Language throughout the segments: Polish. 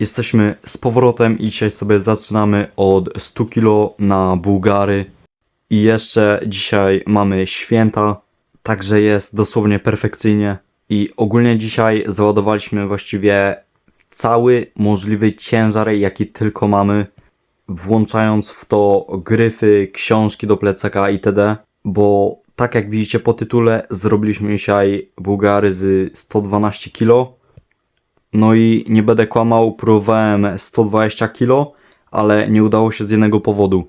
Jesteśmy z powrotem i dzisiaj sobie zaczynamy od 100 kg na Bułgary. I jeszcze dzisiaj mamy święta, także jest dosłownie perfekcyjnie. I ogólnie dzisiaj załadowaliśmy właściwie cały możliwy ciężar, jaki tylko mamy, włączając w to gryfy, książki do plecaka itd. Bo tak jak widzicie po tytule, zrobiliśmy dzisiaj Bułgary z 112 kg. No i nie będę kłamał, próbowałem 120 kg, ale nie udało się z jednego powodu.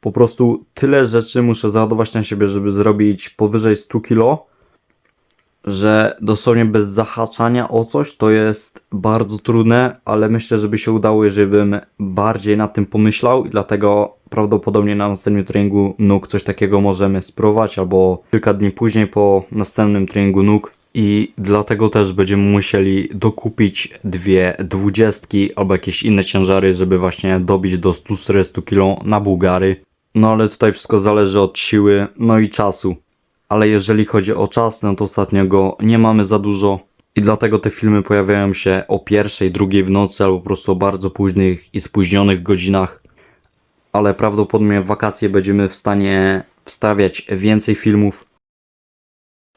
Po prostu tyle rzeczy muszę załadować na siebie, żeby zrobić powyżej 100 kg, że dosłownie bez zahaczania o coś to jest bardzo trudne, ale myślę, żeby się udało, jeżeli bym bardziej nad tym pomyślał i dlatego prawdopodobnie na następnym treningu nóg coś takiego możemy spróbować, albo kilka dni później po następnym treningu nóg i dlatego też będziemy musieli dokupić dwie dwudziestki albo jakieś inne ciężary, żeby właśnie dobić do 140 kg na Bułgary. No ale tutaj wszystko zależy od siły, no i czasu. Ale jeżeli chodzi o czas, no to ostatnio go nie mamy za dużo i dlatego te filmy pojawiają się o pierwszej, drugiej w nocy albo po prostu o bardzo późnych i spóźnionych godzinach. Ale prawdopodobnie w wakacje będziemy w stanie wstawiać więcej filmów.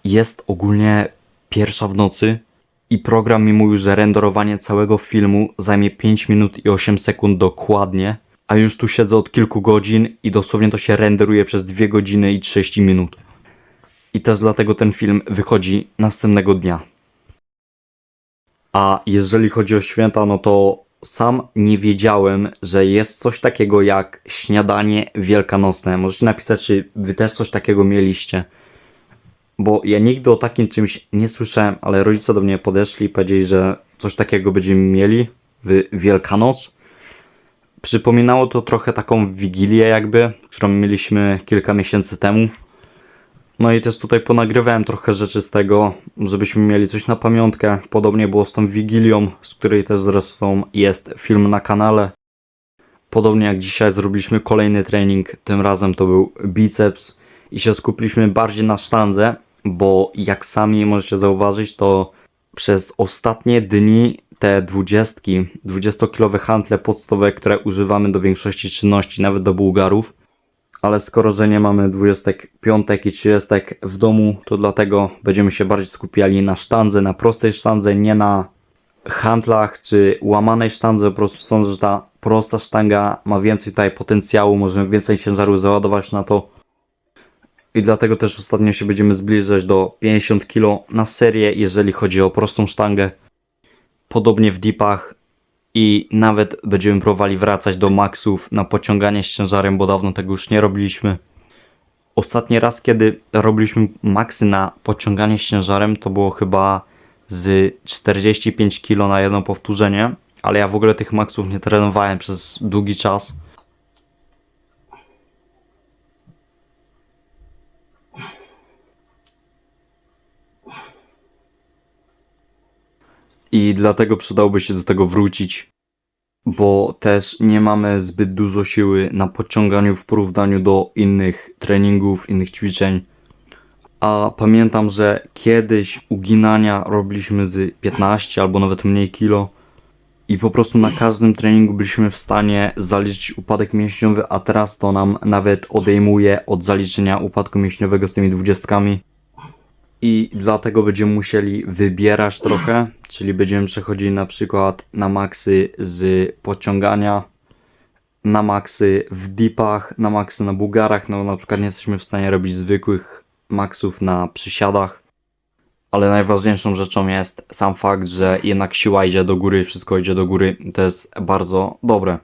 Jest ogólnie pierwsza w nocy i program mi mówił, że renderowanie całego filmu zajmie 5 minut i 8 sekund dokładnie, a już tu siedzę od kilku godzin i dosłownie to się renderuje przez 2 godziny i 30 minut. I też dlatego ten film wychodzi następnego dnia. A jeżeli chodzi o święta, no to sam nie wiedziałem, że jest coś takiego jak śniadanie wielkanocne. Możecie napisać, czy wy też coś takiego mieliście bo ja nigdy o takim czymś nie słyszałem, ale rodzice do mnie podeszli i powiedzieli, że coś takiego będziemy mieli w Wielkanoc. Przypominało to trochę taką wigilię jakby, którą mieliśmy kilka miesięcy temu. No i też tutaj ponagrywałem trochę rzeczy z tego, żebyśmy mieli coś na pamiątkę. Podobnie było z tą wigilią, z której też zresztą jest film na kanale. Podobnie jak dzisiaj zrobiliśmy kolejny trening, tym razem to był biceps i się skupiliśmy bardziej na sztandze, bo jak sami możecie zauważyć, to przez ostatnie dni te dwudziestki, 20-kilowe hantle podstawowe, które używamy do większości czynności, nawet do Bułgarów, ale skoro, że nie mamy 25 i 30 w domu, to dlatego będziemy się bardziej skupiali na sztandze, na prostej sztandze, nie na handlach czy łamanej sztandze. Po prostu sądzę, że ta prosta sztanga ma więcej tutaj potencjału, możemy więcej ciężaru załadować na to. I dlatego też ostatnio się będziemy zbliżać do 50 kg na serię, jeżeli chodzi o prostą sztangę. Podobnie w dipach i nawet będziemy próbowali wracać do maksów na pociąganie z ciężarem, bo dawno tego już nie robiliśmy. Ostatni raz, kiedy robiliśmy maksy na pociąganie z ciężarem, to było chyba z 45 kg na jedno powtórzenie, ale ja w ogóle tych maksów nie trenowałem przez długi czas. I dlatego przydałoby się do tego wrócić, bo też nie mamy zbyt dużo siły na podciąganiu w porównaniu do innych treningów, innych ćwiczeń. A pamiętam, że kiedyś uginania robiliśmy z 15 albo nawet mniej kilo i po prostu na każdym treningu byliśmy w stanie zaliczyć upadek mięśniowy, a teraz to nam nawet odejmuje od zaliczenia upadku mięśniowego z tymi dwudziestkami i dlatego będziemy musieli wybierać trochę, czyli będziemy przechodzili na przykład na maksy z podciągania, na maksy w dipach, na maksy na bugarach, no na przykład nie jesteśmy w stanie robić zwykłych maksów na przysiadach, ale najważniejszą rzeczą jest sam fakt, że jednak siła idzie do góry, wszystko idzie do góry, to jest bardzo dobre.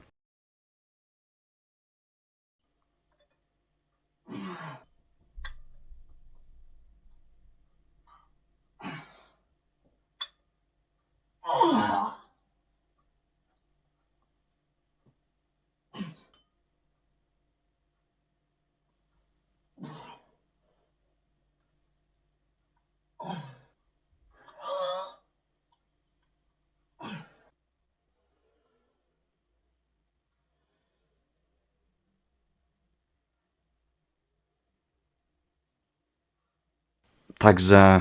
Także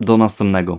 do następnego.